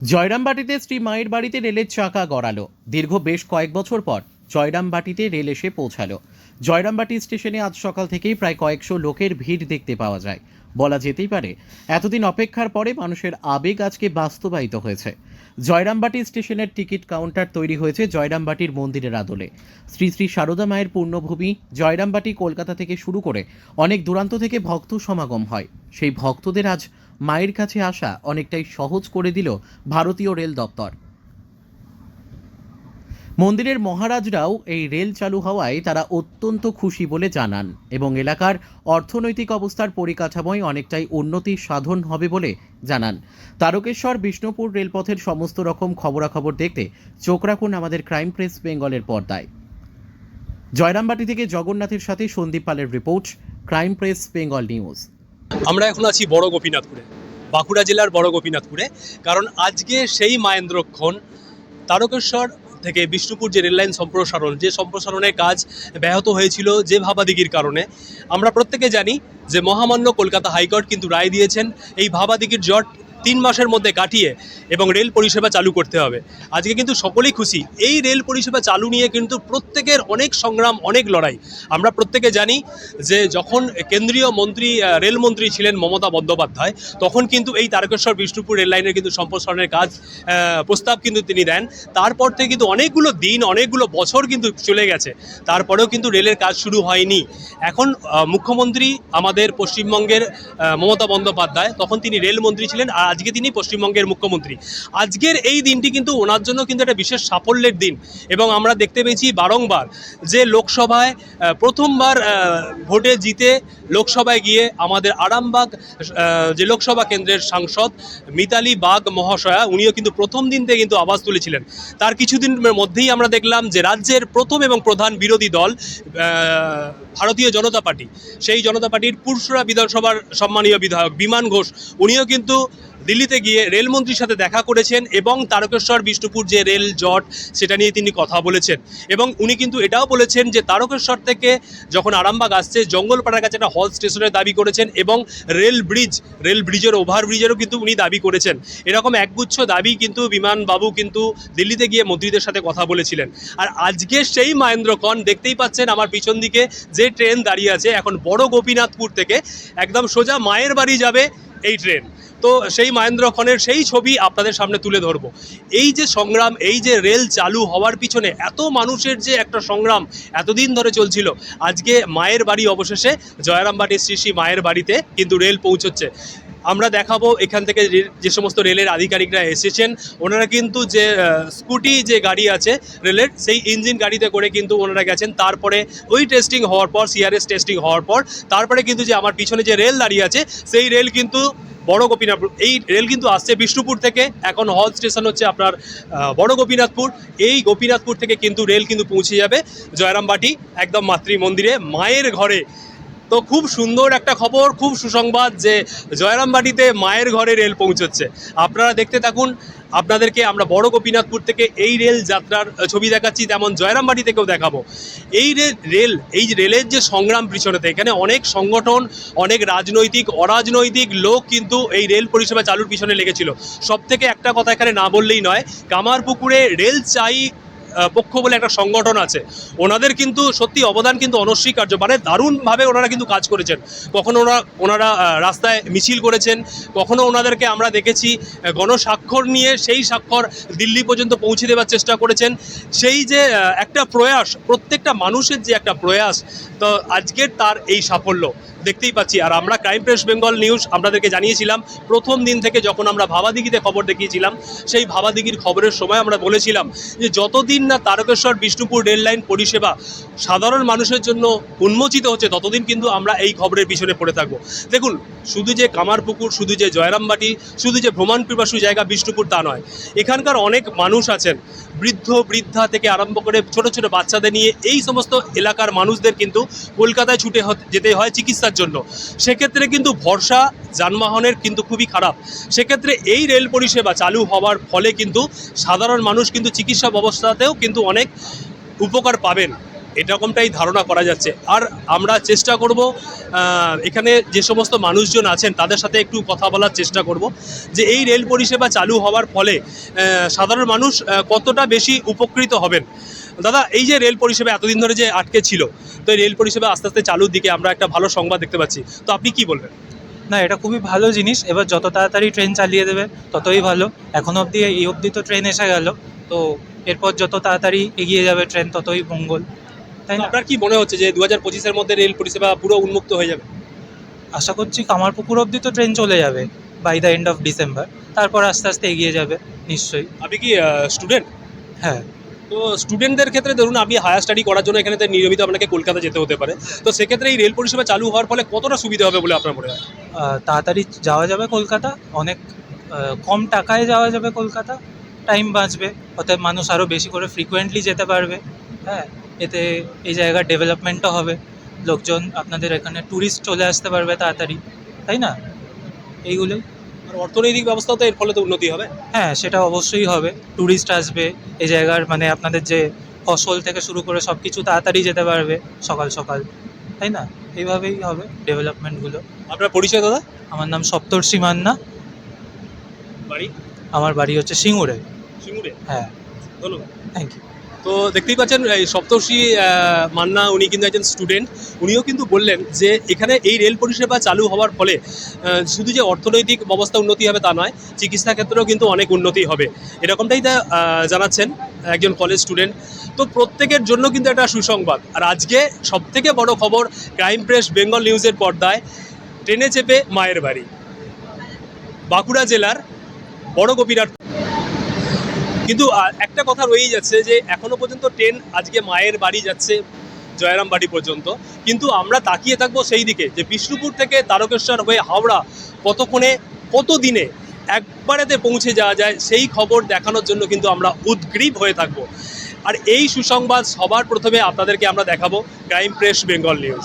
জয়রামবাটিতে শ্রী মায়ের বাড়িতে রেলের চাকা গড়ালো। দীর্ঘ বেশ কয়েক বছর পর জয়রামবাটিতে রেল এসে পৌঁছালো। জয়রামবাটি স্টেশনে আজ সকাল থেকেই প্রায় কয়েকশো লোকের ভিড় দেখতে পাওয়া যায়। বলা যেতেই পারে, এতদিন অপেক্ষার পরে মানুষের আবেগ আজকে বাস্তবায়িত হয়েছে। জয়রামবাটি স্টেশনের টিকিট কাউন্টার তৈরি হয়েছে জয়রামবাটির মন্দিরের আদলে। শ্রী শ্রী সারদা মায়ের পূর্ণভূমি জয়রামবাটি কলকাতা থেকে শুরু করে অনেক দূরান্ত থেকে ভক্ত সমাগম হয়। সেই ভক্তদের আজ মায়ের কাছে আসা অনেকটাই সহজ করে দিল ভারতীয় রেল দপ্তর। মন্দিরের মহারাজরাও এই রেল চালু হওয়ায় তারা অত্যন্ত খুশি বলে জানান এবং এলাকার অর্থনৈতিক অবস্থার পরিকাঠামোয় অনেকটাই উন্নতি সাধন হবে বলে জানান। তারকেশ্বর, বিষ্ণুপুর রেলপথের সমস্ত রকম খবরাখবর দেখতে চোখ রাখুন আমাদের ক্রাইম প্রেস বেঙ্গলের পর্দায়। জয়রামবাটি থেকে জগন্নাথের সাথে সন্দীপ পালের report, crime press, Bengal news. আমরা এখন আছি বড় গোপীনাথপুরে, বাঁকুড়া জেলার বড় গোপীনাথপুরে, কারণ আজকে সেই মায়েন্দ্রক্ষণ তারকেশ্বর থেকে বিষ্ণুপুর যে রেললাইন সম্প্রসারণ, যে সম্প্রসারণের কাজ ব্যাহত হয়েছিল যে ভাবাদিগির কারণে, আমরা প্রত্যেকে জানি যে মহামান্য কলকাতা হাইকোর্ট কিন্তু রায় দিয়েছেন, এই ভাবাদিগির জট তিন মাসের মধ্যে কাটিয়ে এবং রেল পরিষেবা চালু করতে হবে। আজকে কিন্তু সকলেই খুশি। এই রেল পরিষেবা চালু নিয়ে কিন্তু প্রত্যেকের অনেক সংগ্রাম, অনেক লড়াই। আমরা প্রত্যেকে জানি যে যখন কেন্দ্রীয় মন্ত্রী রেলমন্ত্রী ছিলেন মমতা বন্দ্যোপাধ্যায়, তখন কিন্তু এই তারকেশ্বর বিষ্ণুপুর রেল লাইনের কিন্তু সম্প্রসারণের কাজ প্রস্তাব কিন্তু তিনি দেন। তারপর থেকে কিন্তু অনেকগুলো দিন, অনেকগুলো বছর কিন্তু চলে গেছে। তারপরেও কিন্তু রেলের কাজ শুরু হয়নি। এখন মুখ্যমন্ত্রী আমাদের পশ্চিমবঙ্গের মমতা বন্দ্যোপাধ্যায়, তখন তিনি রেলমন্ত্রী ছিলেন আর আজকে তিনি পশ্চিমবঙ্গের মুখ্যমন্ত্রী। আজকের এই দিনটি কিন্তু ওনার জন্য কিন্তু একটা বিশেষ সাফল্যের দিন এবং আমরা দেখতে পেয়েছি বারংবার যে লোকসভায় প্রথমবার ভোটে জিতে লোকসভায় গিয়ে আমাদের আরামবাগ যে লোকসভা কেন্দ্রের সাংসদ মিতালি বাগ মহাশয়া, উনিও কিন্তু প্রথম দিন থেকে কিন্তু আওয়াজ তুলেছিলেন। তার কিছুদিনের মধ্যেই আমরা দেখলাম যে রাজ্যের প্রথম এবং প্রধান বিরোধী দল ভারতীয় জনতা পার্টি। সেই জনতা পার্টির পুরসুরা বিধানসভার সম্মানীয় বিধায়ক বিমান ঘোষ, উনিও কিন্তু দিল্লিতে গিয়ে রেলমন্ত্রীর সাথে দেখা করেছেন এবং তারকেশ্বর, বিষ্ণুপুর যে রেল জট, সেটা নিয়ে তিনি কথা বলেছেন। এবং উনি কিন্তু এটাও বলেছেন যে তারকেশ্বর থেকে যখন আরামবাগ আসছে, জঙ্গলপাড়ার কাছে একটা হল স্টেশনের দাবি করেছেন এবং রেল ব্রিজ, রেল ব্রিজের, ওভার ব্রিজেরও কিন্তু উনি দাবি করেছেন। এরকম একগুচ্ছ দাবি কিন্তু বিমান বাবু কিন্তু দিল্লিতে গিয়ে মন্ত্রীদের সাথে কথা বলেছিলেন। আর আজকে সেই মহেন্দ্রক্ষণ, দেখতেই পাচ্ছেন আমার পিছন দিকে যে ট্রেন দাঁড়িয়ে আছে, এখন বড় গোপীনাথপুর থেকে একদম সোজা মায়ের বাড়ি যাবে এই ট্রেন। তো সেই মহেন্দ্র খনের সেই ছবি আপনাদের সামনে তুলে ধরবো। এই যে সংগ্রাম, এই যে রেল চালু হওয়ার পিছনে এত মানুষের যে একটা সংগ্রাম এতদিন ধরে চলছিল, আজকে মায়ের বাড়ি অবশেষে জয়রামবাটি শ্রী শ্রী মায়ের বাড়িতে কিন্তু রেল পৌঁছচ্ছে। আমরা দেখাবো এখান থেকে যে- সমস্ত রেলের আধিকারিকরা এসেছেন, ওনারা কিন্তু যে স্কুটি যে গাড়ি আছে রেলের, সেই ইঞ্জিন গাড়িতে করে কিন্তু ওনারা গেছেন। তারপরে ওই টেস্টিং হওয়ার পর সিআরএস টেস্টিং হওয়ার পর, তারপরে কিন্তু যে আমার পিছনে যে রেল দাঁড়িয়ে আছে, সেই রেল কিন্তু বড় গোপীনাথপুর, এই রেল কিন্তু আসছে বিষ্ণুপুর থেকে, এখন হল স্টেশন হচ্ছে আপনার বড় গোপীনাথপুর। এই গোপীনাথপুর থেকে কিন্তু রেল কিন্তু পৌঁছে যাবে জয়রামবাটি, একদম মাতৃ মন্দিরে মায়ের ঘরে। তো খুব সুন্দর একটা খবর, খুব সুসংবাদ যে জয়রামবাটিতে মায়ের ঘরে রেল পৌঁছচ্ছে। আপনারা দেখতে থাকুন, আপনাদেরকে আমরা বড় গোপীনাথপুর থেকে এই রেল যাত্রার ছবি দেখাচ্ছি, তেমন জয়রামবাটি থেকেও দেখাবো। এই রেল, এই রেলের যে সংগ্রাম পিছনেতে, এখানে অনেক সংগঠন, অনেক রাজনৈতিক, অরাজনৈতিক লোক কিন্তু এই রেল পরিষেবা চালুর পিছনে লেগেছিল। সব থেকে একটা কথা এখানে না বললেই নয়, কামারপুকুরে রেল চাই পক্ষ বলে একটা সংগঠন আছে। ওনাদের কিন্তু সত্যি অবদান কিন্তু অনস্বীকার্য। মানে দারুণভাবে ওনারা কিন্তু কাজ করেছেন। কখনো ওরা, ওনারা রাস্তায় মিছিল করেছেন। কখনো ওনাদেরকে আমরা দেখেছি গণস্বাক্ষর নিয়ে সেই স্বাক্ষর দিল্লি পর্যন্ত পৌঁছে দেওয়ার চেষ্টা করেছেন। সেই যে একটা প্রয়াস, প্রত্যেকটা মানুষের যে একটা প্রয়াস, তো আজকের তার এই সাফল্য। দেখতেই পাচ্ছি। আর আমরা ক্রাইম প্রেস বেঙ্গল নিউজ আপনাদেরকে জানিয়েছিলাম, প্রথম দিন থেকে যখন আমরা ভাবাদিঘিতে খবর দেখিয়েছিলাম, সেই ভাবাদিঘির খবরের সময় আমরা বলেছিলাম যে যতদিন না তারকেশ্বর বিষ্ণুপুর রেল লাইন পরিষেবা সাধারণ মানুষের জন্য উন্মোচিত হচ্ছে, ততদিন কিন্তু আমরা এই খবরের পিছনে পড়ে থাকব। দেখুন, শুধু যে কামারপুকুর, শুধু যে জয়রামবাটি, শুধু যে ভ্রমণ পিপাসু জায়গা বিষ্ণুপুর তা নয়, এখানকার অনেক মানুষ আছেন। বৃদ্ধ, বৃদ্ধা থেকে আরম্ভ করে ছোট ছোট বাচ্চাদের নিয়ে এই সমস্ত এলাকার মানুষদের কিন্তু কলকাতায় ছুটে যেতে হয় চিকিৎসার জন্য। সেক্ষেত্রে কিন্তু ভরসা যানবাহনের কিন্তু খুবই খারাপ। সেক্ষেত্রে এই রেল পরিষেবা চালু হওয়ার ফলে কিন্তু সাধারণ মানুষ কিন্তু চিকিৎসা ব্যবস্থাতেও কিন্তু অনেক উপকার পাবেন। এরকমটাই ধারণা করা যাচ্ছে। আর আমরা চেষ্টা করব এখানে যে সমস্ত মানুষজন আছেন, তাদের সাথে একটু কথা বলার চেষ্টা করব যে এই রেল পরিষেবা চালু হওয়ার ফলে সাধারণ মানুষ কতটা বেশি উপকৃত হবেন? দাদা, এই যে রেল পরিষেবা এতদিন ধরে যে আটকে ছিল, তো এই রেল পরিষেবা আস্তে আস্তে চালুর দিকে আমরা একটা ভালো সংবাদ দেখতে পাচ্ছি। তো আপনি কি বলবেন? না, এটা খুবই ভালো জিনিস। এবার যত তাড়াতাড়ি ট্রেন চালিয়ে দেবে, ততই ভালো। এখন অবধি, এই অবধি তো ট্রেন এসে গেল। তো এরপর যত তাড়াতাড়ি এগিয়ে যাবে ট্রেন, ততই মঙ্গল। তাই না? আপনার কি মনে হচ্ছে যে দু হাজার পঁচিশের মধ্যে রেল পরিষেবা পুরো উন্মুক্ত হয়ে যাবে? আশা করছি কামারপুকুর অবধি তো ট্রেন চলে যাবে by the end of December তারপর আস্তে আস্তে এগিয়ে যাবে নিশ্চয়ই। আপনি কি স্টুডেন্ট হ্যাঁ। তো স্টুডেন্টদের ক্ষেত্রে ধরুন আপনি হায়ার স্টাডি করার জন্য এখানে নিয়মিত আপনাকে কলকাতা যেতে হতে পারে। তো সেক্ষেত্রে এই রেল পরিষেবা চালু হওয়ার ফলে কতটা সুবিধা হবে বলে আপনার মনে হয়? তাড়াতাড়ি যাওয়া যাবে কলকাতা অনেক কম টাকায় যাওয়া যাবে কলকাতা টাইম বাঁচবে অতএব মানুষ আরও বেশি করে ফ্রিকোয়েন্টলি যেতে পারবে হ্যাঁ। এতে এই জায়গার ডেভেলপমেন্টও হবে। লোকজন আপনাদের এখানে ট্যুরিস্ট চলে আসতে পারবে তাড়াতাড়ি তাই না? এইগুলোই আর অর্থনৈতিক ব্যবস্থাও তো এর ফলে তো উন্নতি হবে। হ্যাঁ সেটা অবশ্যই হবে। ট্যুরিস্ট আসবে এই জায়গার মানে আপনাদের যে ফসল থেকে শুরু করে সব কিছু তাড়াতাড়ি যেতে পারবে সকাল সকাল তাই না? এইভাবেই হবে ডেভেলপমেন্টগুলো আপনার পরিচয় দাদা? আমার নাম সপ্তর্ষি মান্না। বাড়ি? আমার বাড়ি হচ্ছে সিঙ্গুরে। সিঙ্গুরে? হ্যাঁ। ধন্যবাদ। থ্যাংক ইউ তো দেখতেই পাচ্ছেন, এই সপ্তর্ষি মান্না, উনি কিন্তু একজন স্টুডেন্ট উনিও কিন্তু বললেন যে এখানে এই রেল পরিষেবা চালু হওয়ার ফলে শুধু যে অর্থনৈতিক অবস্থা উন্নতি হবে তা নয়, চিকিৎসা ক্ষেত্রেও কিন্তু অনেক উন্নতি হবে। এরকমটাই তা জানাচ্ছেন একজন কলেজ স্টুডেন্ট তো প্রত্যেকের জন্য কিন্তু একটা সুসংবাদ। আর আজকে সবথেকে বড় খবর ক্রাইম প্রেস বেঙ্গল নিউজের পর্দায় ট্রেনে চেপে মায়ের বাড়ি। বাঁকুড়া জেলার বড় গোপীনাথ কিন্তু একটা কথা রয়েই যাচ্ছে যে এখনও পর্যন্ত ট্রেন আজকে মায়ের বাড়ি যাচ্ছে জয়রাম বাড়ি পর্যন্ত। কিন্তু আমরা তাকিয়ে থাকব সেই দিকে যে বিষ্ণুপুর থেকে তারকেশ্বর হয়ে হাওড়া কতক্ষণে কত দিনে একবারেতে পৌঁছে যাওয়া যায় সেই খবর দেখানোর জন্য কিন্তু আমরা উদ্গ্রীব হয়ে থাকব। আর এই সুসংবাদ সবার প্রথমে আপনাদেরকে আমরা দেখাবো crime press Bengal news.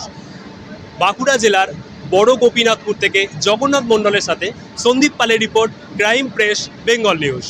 Bankura জেলার বড় গোপীনাথপুর থেকে জগন্নাথ মণ্ডলের সাথে সন্দীপ পালের report crime press Bengal news.